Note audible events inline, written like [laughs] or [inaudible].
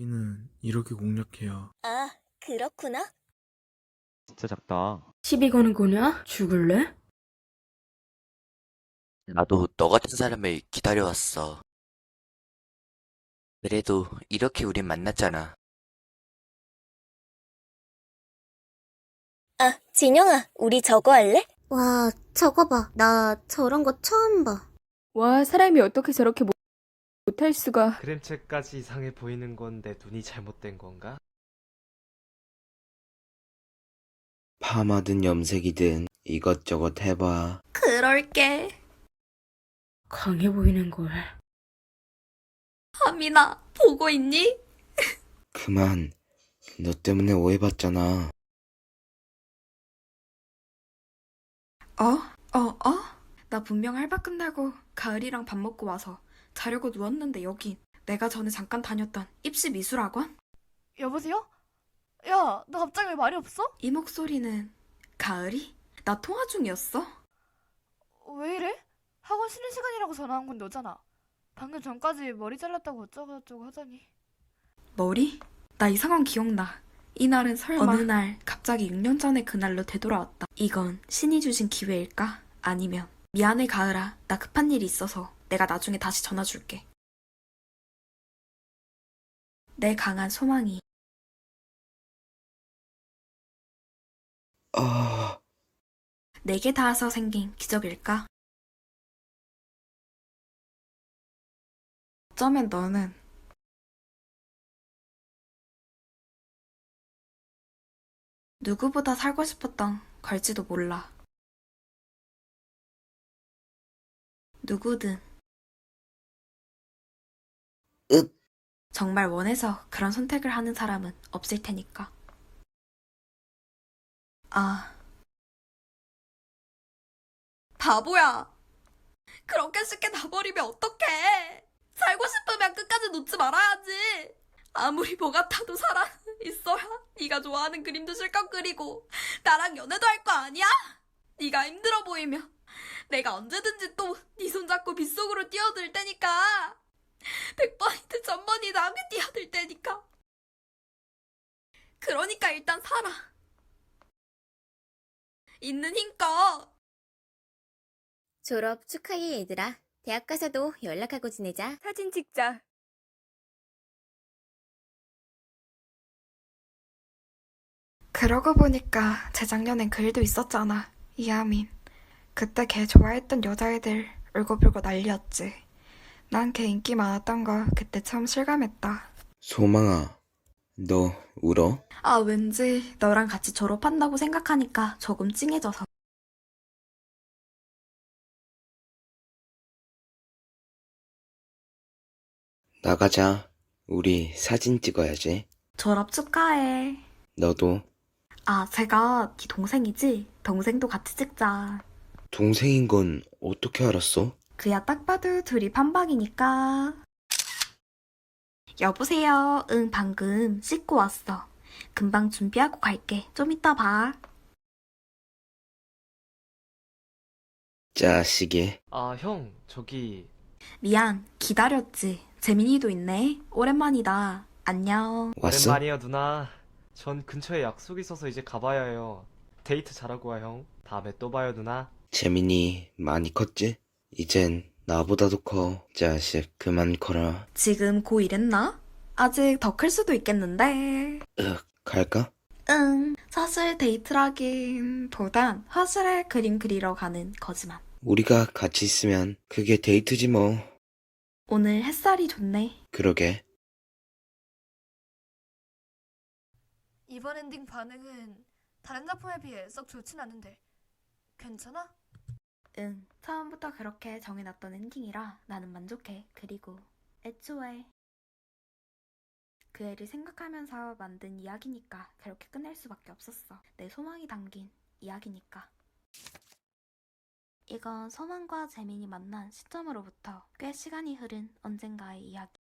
여기는 이렇게 공략해야 아, 그렇구나. 진짜 작다. 시비 거는 거냐? 죽을래? 나도 너 같은 사람을 기다려왔어. 그래도 이렇게 우린 만났잖아. 아, 진영아, 우리 저거 할래? 와, 저거 봐. 나 저런 거 처음 봐. 와, 사람이 어떻게 저렇게 못- 못할 수가. 그림체까지 이상해 보이는 건데 눈이 잘못된 건가? 파마든 염색이든 이것저것 해봐. 그럴게. 강해 보이는 걸. 하민아, 보고 있니? [laughs] 그만. 너 때문에 오해받잖아. 어? 어? 어? 나 분명 알바 끝나고 가을이랑 밥 먹고 와서 자려고 누웠는데 여긴 내가 전에 잠깐 다녔던 입시 미술학원? 여보세요? 야, 너 갑자기 왜 말이 없어? 이 목소리는 가을이? 나 통화 중이었어? 왜 이래? 학원 쉬는 시간이라고 전화한 건 너잖아. 방금 전까지 머리 잘랐다고 어쩌고저쩌고 하더니. 머리? 나 이 상황 기억나. 이날은 설마 어느 날 갑자기 6년 전의 그날로 되돌아왔다. 이건 신이 주신 기회일까? 아니면 미안해 가을아. 나 급한 일이 있어서 내가 나중에 다시 전화 줄게. 내 강한 소망이 아, 내게 닿아서 생긴 기적일까? 어쩌면 너는 누구보다 살고 싶었던 걸지도 몰라. 누구든 읍. 정말 원해서 그런 선택을 하는 사람은 없을 테니까. 아. 바보야! 그렇게 쉽게 놔버리면 어떡해! 살고 싶으면 끝까지 놓지 말아야지! 아무리 뭐 같아도 살아 있어야 네가 좋아하는 그림도 실컷 그리고 나랑 연애도 할 거 아니야? 네가 힘들어 보이면 내가 언제든지 또 네 손잡고 빗속으로 뛰어들 테니까 100번이든 1000번이든 함께 뛰어들 테니까 그러니까 일단 살아 있는 힘껏 졸업 축하해, 얘들아. 대학 가서도 연락하고 지내자. 사진 찍자. 그러고 보니까 재작년엔 글도 있었잖아. 이하민. 그때 걔 좋아했던 여자애들 울고불고 난리였지. 난 걔 인기 많았던 거 그때 처음 실감했다. 소망아. 너 울어? 아, 왠지 너랑 같이 졸업한다고 생각하니까 조금 찡해져서. 나가자. 우리 사진 찍어야지. 졸업 축하해. 너도 아, 제가 네 동생이지? 동생도 같이 찍자. 동생인 건 어떻게 알았어? 그야 딱 봐도 둘이 판박이니까. 여보세요. 응, 방금 씻고 왔어. 금방 준비하고 갈게. 좀 이따 봐. 자식이. 아, 형, 저기 미안, 기다렸지. 재민이도 있네. 오랜만이다. 안녕. 왔어? 오랜만이에요, 누나. 전 근처에 약속 있어서 이제 가봐야 해요. 데이트 잘하고 와, 형. 다음에 또 봐요, 누나. 재민이 많이 컸지? 이젠 나보다도 커. 자식, 그만 커라. 지금 고1 했나? 아직 더 클 수도 있겠는데. 윽, 갈까? 응, 사실 데이트라긴 보단 화실에 그림 그리러 가는 거지만. 우리가 같이 있으면 그게 데이트지 뭐. 오늘 햇살이 좋네. 그러게. 이번 엔딩 반응은 다른 작품에 비해 썩 좋진 않은데. 괜찮아? 응, 처음부터 그렇게 정해놨던 엔딩이라 나는 만족해. 그리고 애초에 그 애를 생각하면서 만든 이야기니까 그렇게 끝낼 수밖에 없었어. 내 소망이 담긴 이야기니까. 이건 소망과 재민이 만난 시점으로부터 꽤 시간이 흐른 언젠가의 이야기.